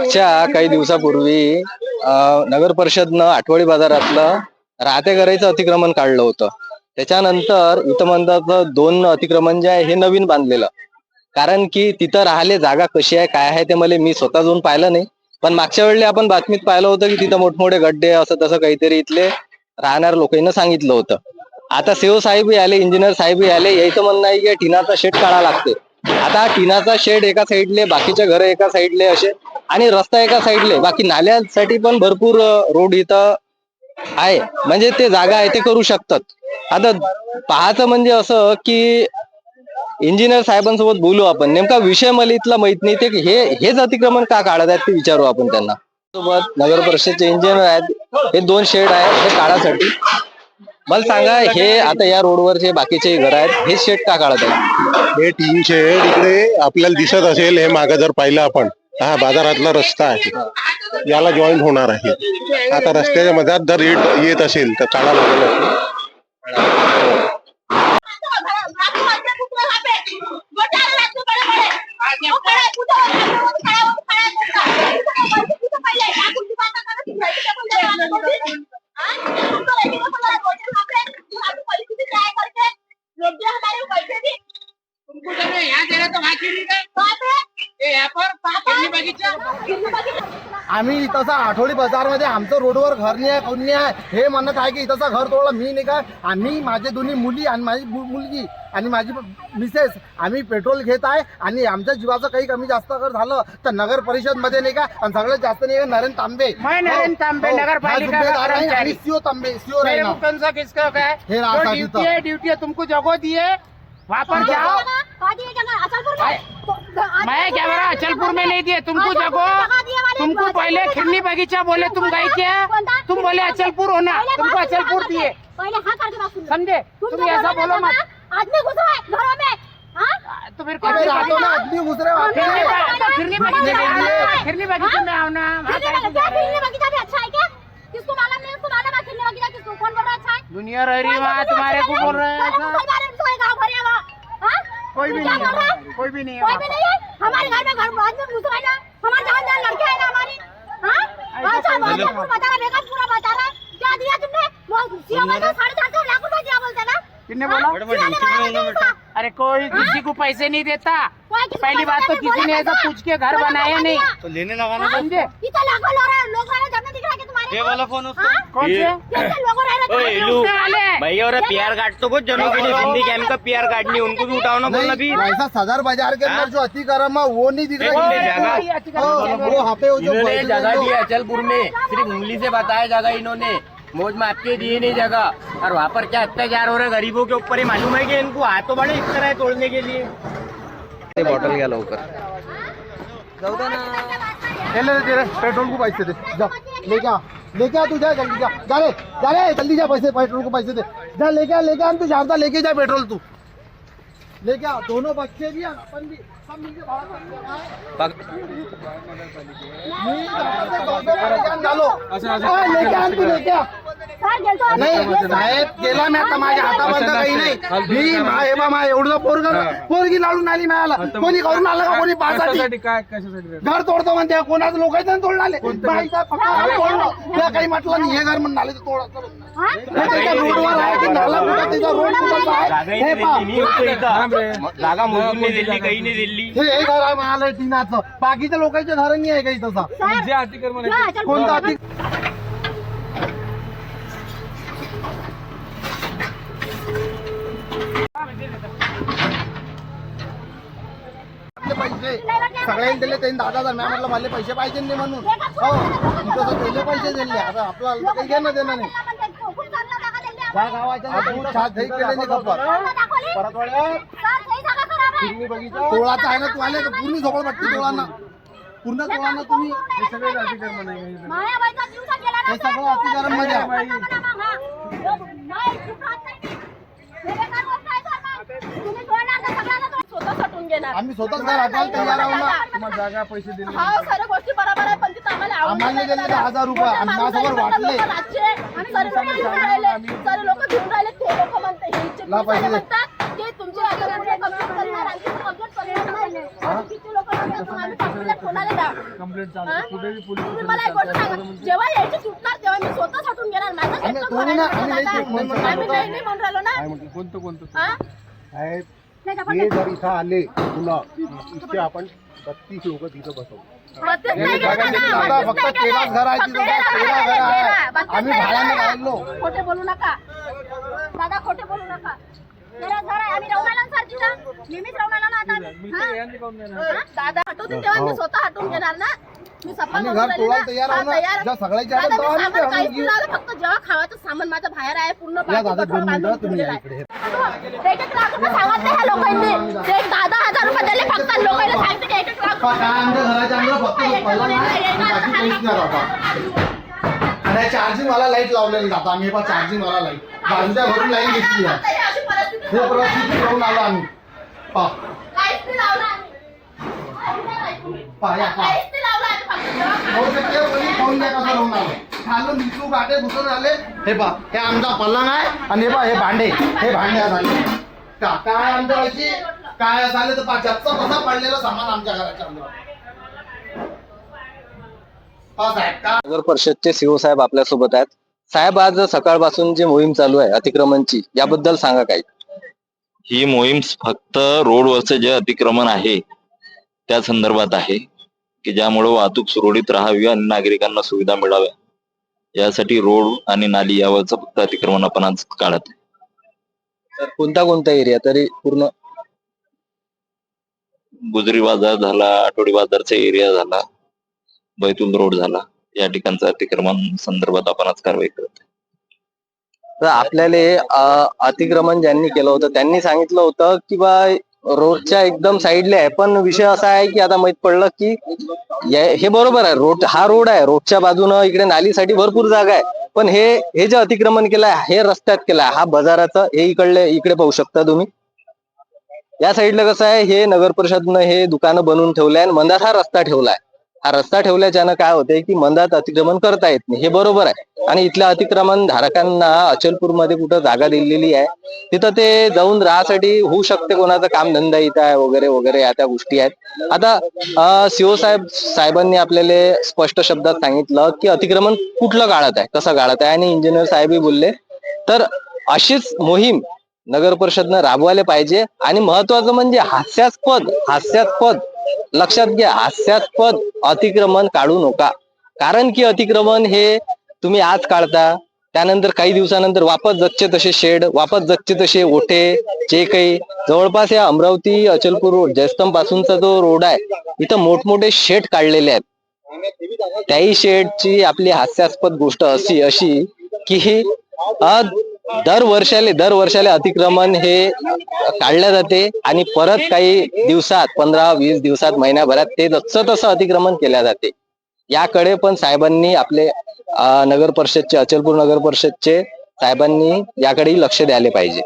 मागच्या काही दिवसापूर्वी नगर परिषदनं आठवडी बाजारातलं राहते घराचं अतिक्रमण काढलं होतं. त्याच्यानंतर इथं दोन अतिक्रमण जे आहे हे नवीन बांधलेलं. कारण की तिथं राहिले जागा कशी आहे काय आहे ते मला मी स्वतः जाऊन पाहिलं नाही. पण मागच्या वेळेला आपण बातमीत पाहिलं होतं की तिथं मोठमोठे गड्डे असं तसं काहीतरी इथले राहणाऱ्या लोकांना सांगितलं होतं. आता सेव साहेबही आले इंजिनियर साहेबही आले यायचं म्हणणं आहे की टिनाचा शेड काढा लागते आता टिनाचा शेड एका साईडले बाकीच्या घर एका साईडले असे आणि रस्ता एका साईडले. बाकी नाल्यांसाठी पण भरपूर रोड इथं आहे. म्हणजे ते जागा आहे ते करू शकतात. आता पाहायचं म्हणजे असं की इंजिनियर साहेबांसोबत बोलू आपण. नेमका विषय मला इथला माहीत नाही. ते हे हेच अतिक्रमण का काढत आहेत ते विचारू आपण त्यांना. सोबत नगर परिषदचे इंजिनियर आहेत. हे दोन शेड आहेत हे काढासाठी. मला सांगा हे आता या रोडवर जे बाकीचे घर आहेत हे शेड का काढत आहेत? हे टीन शेड इकडे आपल्याला दिसत असेल हे मागे जर पाहिलं आपण हा बाजारातला रस्ता आहे. याला जॉईन होणार आहे. आता रस्त्याच्या मध्यात जर येत येत असेल तर काढा लागेल. आम्ही तसा आठवडी बाजारमध्ये. आमचं रोडवर घर नाही आहे कोण नाही आहे. हे म्हणत आहे की इथंचं घर तोडलं मी नाही का आम्ही माझे दोन्ही मुली आणि माझी मुलगी आणि माझी मिसेस आम्ही पेट्रोल घेत आहे आणि आमच्या जीवाचं काही कमी जास्त जर झालं तर नगर परिषदमध्ये नाही का? आणि सगळ्यात जास्त नाही का? नरेंद्र तांबे. मैं नरेंद्र तांबे, हो, नगरपालिका हा आहे. आणि सीओ तांबे सीओ है हे ड्यूटी. है ड्यूटी है तुमको जगह दिए। वहाँ पर जाओ। मैं। क्या बोला अचलपुर में नहीं दिए तुमको जगह तुमको पहले खिरनी बगीचा बोले तुम गई क्या? तुम बोले अचलपुर होना तुमको अचलपुर दिए। समझे? तुम ऐसा बोलो मत। आदमी घुस रहा है घरों में हाँ? तो फिर में आदमी वहाँ पे तो खिरनी बगीचे में आओ ना? खिरनी बगीचे में आओ ना वहाँ खिलने कैसे बगीचा जा रहे खिलने? बगीचा भी अच्छा है क्या? किसको मालूम नहीं उसको मालूम है बगीचा किसको कौन बोल रहा है अच्छा है? दुनिया रह रही है तुम्हारे को बोल रहे हैं कोई भी नहीं है कोई भी नहीं है कोई भी नहीं है? हमारे घर में घर आदमी घुस है ना हमारे जान जान लड़के है ना हमारी हाँ? अच्छा बहुत आपको बता रहा है पूरा बता रहा क्या दिया तुमने? वो सीओ में तो साढ़े चार सौ लाख रुपए दिया बोलते ना? कितने हाँ? बोला? अरे कोई किसी को पैसे नहीं देता। पहली बात तो किसी ने ऐसा पूछ के घर बनाया नहीं। तो लेने लगाना हाँ? समझे? इतना लाखों लोग दिख रहा है कि तुम्हारे ये वाला फ़ोन उसका? हाँ? कौन से? कैसे लोग हैं। भाई और पीआर कार्ड तो कुछ जनों के लिए सिंधी कैंप का पीआर कार्ड नहीं उनको भी उठाओ ना बोलना भी। वैसा सदर बाज़ार के अंदर जो अतिक्रम है वो नहीं दिख रहा हाँ, वो यहाँ पे जगह लोग- दी अचलपुर में सिर्फ़ उंगली से बताया जगह इन्होंने। मौज माप के दिए नहीं जगह। और वहाँ पर क्या अत्याचार हो रहा है गरीबों के ऊपर ही मालूम है कि इनको हाथ तो बड़े इस तरह है तोड़ने के लिए? बॉटल घ्या लवकर ले ले दे पेट्रोल को पैसे दे। जा लेके आ लेके आ तू जा जल्दी जा. जा रे जा रे जल्दी जा पैसे पेट्रोल को पैसे दे. जा लेके आ लेके आ तू शारदा लेके जा पेट्रोल तू. लेके आ दोनों बच्चे भी अपन भी सब मिलके भाड़ा दोघं लेके आण तू लेके आ. नाही साहेब गेला मी आता माझ्या हाताबद्दल काही नाही मी माय बा माय एवढं पोरग पोरगी लाडून आली मला कोणी करून आलं का कोणी पासाठी? काय कशासाठी घर तोडतो म्हणते कोणाचं लोकांचं तोडून आले. बाईचा फक्त घर तोडलं. तुला काही म्हटलं नाही हे घर म्हणून आले तर हा? हे त्याच्या रोडवर आहे की नाला कुठं त्याचा रोड कुठं आहे? हे पहा. नाही इथं इथं. जागा मोजून नाही दिली काही नाही दिली हे हे घर आहे म्हणाले टिनाचं. बाकीच्या लोकांच्या घर नाही आहे काही तसा जे अतिक्रमण आहे. कोणता अति आपले पैसे सगळ्यांनी दिले त्यांनी दहा हजार मी म्हटलं मला पैसे पाहिजे नाही म्हणून. हो तसं दिले पैसे दिले. आता आपल्याला तर काही घेणं देणं नाही. ज्या गावाच्या छान सही केले नाही खबर आहे. ना तू आले तर पूर्ण झोपडपट्टी तोळांना पूर्ण तोळांना तुम्ही हे सगळे हे अतिक्रममध्ये आहे. हा. हे आहे. तुम्ही सटून घेणार आम्ही स्वतःच घर हटवायला तयार आहोत ना तुम्हाला जागा पैसे दिले हा सर्व गोष्टी बरोबर आहे पण तिथं आम्हाला आवडलं आम्हाला नाही दिले दादा. दहा हजार रुपये. आणि माणसाने माझ्यासमोर म्हणतात वाटले. लोकं रातचे. आणि सर्व लोक घेऊन राहिले सर्व लोक घेऊन राहिले ते लोक म्हणते हे इच्छित ला पैसे दे. म्हणतात की तुमचे कंप्लेंट करणार आणखी कंप्लेंट करणार नाही आणि किती लोक म्हणतात मग आम्ही complaint कोणाला द्या कंप्लेंट हा? चालू कुठे बी पोलीस तुम्ही मला एक गोष्ट सांगा जेव्हा यायची सुटणार तेव्हा मी स्वतः सुटून घेणार माझा आम्ही सेक्टर दोन्ही ना, आम्ही. नाही आम्ही? नाही म्हणून राहिलो ना म्हटलं कोणतं कोणतं हा? साहेब ते जर इथं आले पुन्हा इथे आपण बत्तीस लोक तिथं बसवू फक्त. घर आहे तिथं, तेरा घर आहे. आम्ही भाड्याने. राहिलो. खोटे बोलू नका दादा खोटे बोलू नका तेरा घर आहे आम्ही राहून आलो ना सर तिथं नेहमीच राहून आलो ना आता आम्ही. हा? यांनी काहून नाही ना? हा? दादा हटवतील तेव्हा मी स्वतः हटवून घेणार ना मी सप्पा आम्ही करून घर राहिली तोडायला ना. तयार हा, आहो ना. तयार. ज्या सगळ्याच्या दादा, मी आम्ही सामान आणून काहीच घेऊ. नाही लावलं, फक्त जेव्हा खावाचं सामान माझं बाहेर आहे पूर्ण या बाकी दादा कठोर दोन बांधून मिनिटं तुम्ही या ठेवलेलं इकडे आहे. एक एक लाख रुपये सांगितले ह्या लोकांनी एक दहा दहा हजार रुपये दिले फक्त लोकांना सांगितले की एक एक लाख पहा, काय आमच्या घराच्या अंदर फक्त पहिला नाही, बाकी काहीच नाही राहता आणि चार्जिंग वाला लाइट लावलेली जातो आम्ही पण चार्जिंग वाला लाइट बाजूच्या घरून लाइट घेतली आहे आता ही अशी परिस्थिती हे परिस्थिती घेऊन आलो आम्ही पहा काहीच नाही लावलं आम्ही. पहा या पहा काहीच नाही खालून निचू गाठे घुसून आले हे पहा हे आमचा पलंग आहे आणि हे पहा हे भांडे. हे भांडे झाले का काय आमच्या अशी? काय झाले तर जप्त कसा पडलेलं सामान आमच्या घराच्या अंदर. नगर परिषदचे सीओ साहेब आपल्यासोबत आहेत. साहेब आज सकाळपासून जी मोहीम चालू आहे अतिक्रमणची याबद्दल सांगा काही. ही मोहीम फक्त रोडवरचं जे अतिक्रमण आहे त्या संदर्भात आहे. की ज्यामुळे वाहतूक सुरळीत राहावी आणि नागरिकांना सुविधा मिळाव्या. यासाठी रोड आणि नाली यावरचं फक्त अतिक्रमण आपण आज काढत आहे. कोणता कोणता एरिया तरी पूर्ण? गुजरी बाजार झाला आठवडी बाजारचा एरिया झाला बैतूल रोड झाला या ठिकाणचं अतिक्रमण संदर्भात आपण आज कारवाई करत. तर आपल्याला अतिक्रमण ज्यांनी केलं होतं त्यांनी सांगितलं होतं की बा रोडच्या एकदम साईडला आहे. पण विषय असा आहे की आता माहीत पडलं की हे बरोबर आहे. रोड हा रोड आहे. रोडच्या बाजूनं इकडे नालीसाठी भरपूर जागा आहे. पण हे हे जे अतिक्रमण केलंय हे रस्त्यात केलंय हा बाजाराचं हे इकडले इकडे पाहू शकता तुम्ही. या साईडला कसं आहे हे नगर परिषदनं हे दुकानं बनवून ठेवलंय आणि मंदार हा रस्ता ठेवलाय. हा रस्ता ठेवल्याच्यानं काय होतंय की मंदात अतिक्रमण करता येत नाही. हे बरोबर आहे. आणि इथल्या अतिक्रमण धारकांना अचलपूरमध्ये कुठं जागा दिलेली आहे तिथं ते जाऊन राहासाठी होऊ शकते कोणाचा काम धंदा इथं आहे वगैरे वगैरे या त्या गोष्टी आहेत. आता सीओ साहेब साहेबांनी आपल्याला स्पष्ट शब्दात सांगितलं की अतिक्रमण कुठलं गाळत आहे कसं गाळत आहे? आणि इंजिनियर साहेबही बोलले तर अशीच मोहीम नगर परिषदनं राबवायला पाहिजे. आणि महत्वाचं म्हणजे हास्यास्पद हास्यास्पद लक्षात घ्या हास्यास्पद अतिक्रमण काढू नका. कारण की अतिक्रमण हे तुम्ही आज काढता त्यानंतर काही दिवसानंतर वापस जगचे तसे शेड वापस जगचे तसे ओठे जे काही. जवळपास या अमरावती अचलपूर रोड जयस्तंभ पासूनचा जो रोड आहे इथं मोठमोठे शेड काढलेले आहेत. त्याही शेडची आपली हास्यास्पद गोष्ट अशी अशी की दर वर्षाले दर वर्षाले अतिक्रमण हे काढल्या जाते आणि परत काही दिवसात पंधरा वीस दिवसात महिन्याभरात ते तसं तसं अतिक्रमण केल्या जाते. याकडे पण साहेबांनी आपले नगर परिषदचे अचलपूर नगर परिषदचे साहेबांनी याकडेही लक्ष द्यायला पाहिजे.